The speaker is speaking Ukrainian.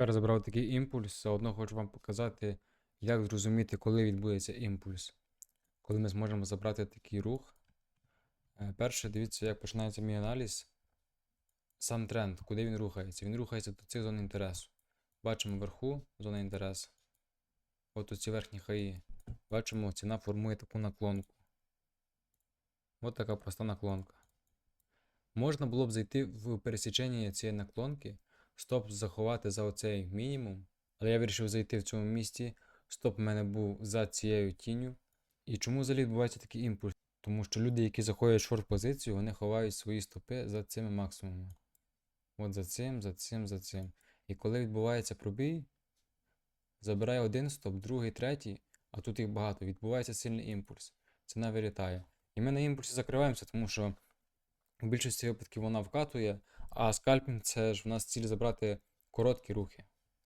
Тепер забрав такий імпульс, заодно хочу вам показати, як зрозуміти, коли відбудеться імпульс. Коли ми зможемо забрати такий рух. Е, Перше, дивіться, як починається мій аналіз. Сам тренд, куди він рухається. Він рухається до цих зон інтересу. Бачимо вверху зона інтересу. От оці верхні хаї. Бачимо, ціна формує таку наклонку. От така проста наклонка. Можна було б зайти в пересічення цієї наклонки, стоп заховати за оцей мінімум, але я вирішив зайти в цьому місці. Стоп в мене був за цією тінню. І чому взагалі відбувається такий імпульс? Тому що люди, які заходять в шорт позицію, вони ховають свої стопи за цими максимумами. От за цим, за цим, за цим. І коли відбувається пробій, забирає один стоп, другий, третій, а тут їх багато. Відбувається сильний імпульс. Ціна вилітає. І ми на імпульсі закриваємося, тому що в більшості випадків вона вкатує, а скальпінг це ж в нас ціль забрати короткі рухи.